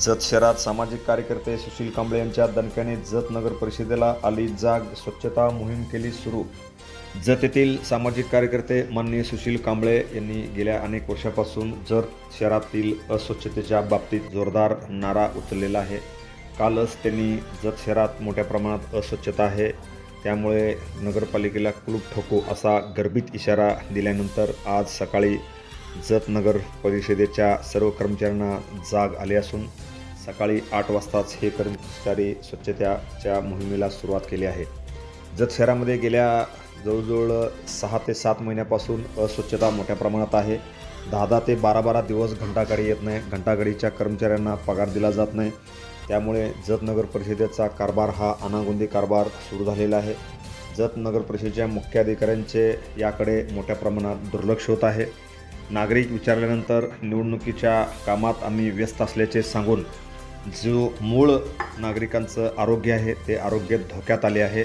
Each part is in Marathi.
जत शहरात सामाजिक कार्यकर्ते सुशील कांबळे यांच्या दणक्याने जत नगर परिषदेला आली जाग स्वच्छता मोहीम केली सुरू. जत येथील सामाजिक कार्यकर्ते माननीय सुशील कांबळे यांनी गेल्या अनेक वर्षापासून जत शहरातील अस्वच्छतेच्या बाबतीत जोरदार नारा उचललेला आहे. कालच त्यांनी जत शहरात मोठ्या प्रमाणात अस्वच्छता आहे. त्यामुळे नगरपालिकेला कुलूप ठोको असा गर्भित इशारा दिल्यानंतर आज सकाळी जत नगर परिषदेच्या सर्व कर्मचाऱ्यांना जाग आली असून सकाळी आठ वाजताच हे कर्मचारी स्वच्छतेच्या मोहिमेला सुरुवात केली आहे. जत शहरामध्ये गेल्या जवळजवळ सहा ते सात महिन्यापासून अस्वच्छता मोठ्या प्रमाणात आहे. दहा दहा ते बारा बारा दिवस घंटागाडी येत नाही. घंटागाडीच्या कर्मचाऱ्यांना पगार दिला जात नाही. त्यामुळे जत नगर परिषदेचा कारभार हा अनागोंदी कारभार सुरू झालेला आहे. जत नगर परिषदेच्या मुख्याधिकाऱ्यांचे याकडे मोठ्या प्रमाणात दुर्लक्ष होत आहे. नागरिक विचारल्यानंतर निवडणुकीच्या कामात आम्ही व्यस्त असल्याचे सांगून जो मूळ नागरिकांचं आरोग्य आहे ते आरोग्य धोक्यात आले आहे.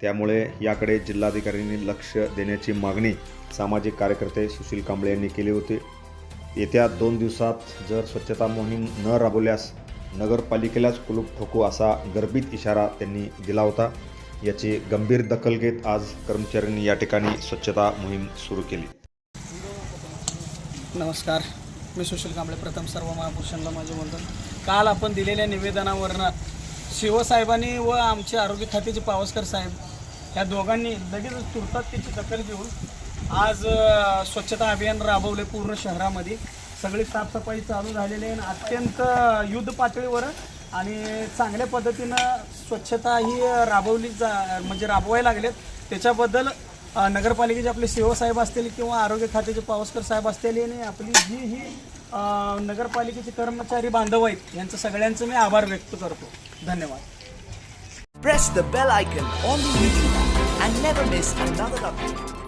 त्यामुळे याकडे जिल्हाधिकाऱ्यांनी लक्ष देण्याची मागणी सामाजिक कार्यकर्ते सुशील कांबळे यांनी केली होती. येत्या दोन दिवसात जर स्वच्छता मोहीम न राबवल्यास नगरपालिकेलाच कुलूप ठोकू असा गर्भित इशारा त्यांनी दिला होता. याची गंभीर दखल घेत आज कर्मचाऱ्यांनी या ठिकाणी स्वच्छता मोहीम सुरू केली. नमस्कार. मी सुशील कांबळे प्रथम सर्व महापुरुषांना माझे वंदन. काल आपण दिलेल्या निवेदनावरनं शिवसाहेबांनी व आमचे आरोग्य खात्याचे पावसकर साहेब ह्या दोघांनी लगेच तुर्तात त्याची दखल घेऊन आज स्वच्छता अभियान राबवले पूर्ण शहरामध्ये. सगळी साफसफाई चालू झालेली आहे आणि अत्यंत युद्ध पातळीवर आणि चांगल्या पद्धतीनं स्वच्छता ही राबवली जा म्हणजे राबवायला लागलेत. त्याच्याबद्दल नगरपालिकेचे आपले शिवसाहेब असतील किंवा आरोग्य खात्याचे पावसकर साहेब असतील आणि आपली जी ही नगरपालिकेचे कर्मचारी बांधव आहेत यांचं सगळ्यांचं मी आभार व्यक्त करतो. धन्यवाद. Press the bell icon on the and never miss another update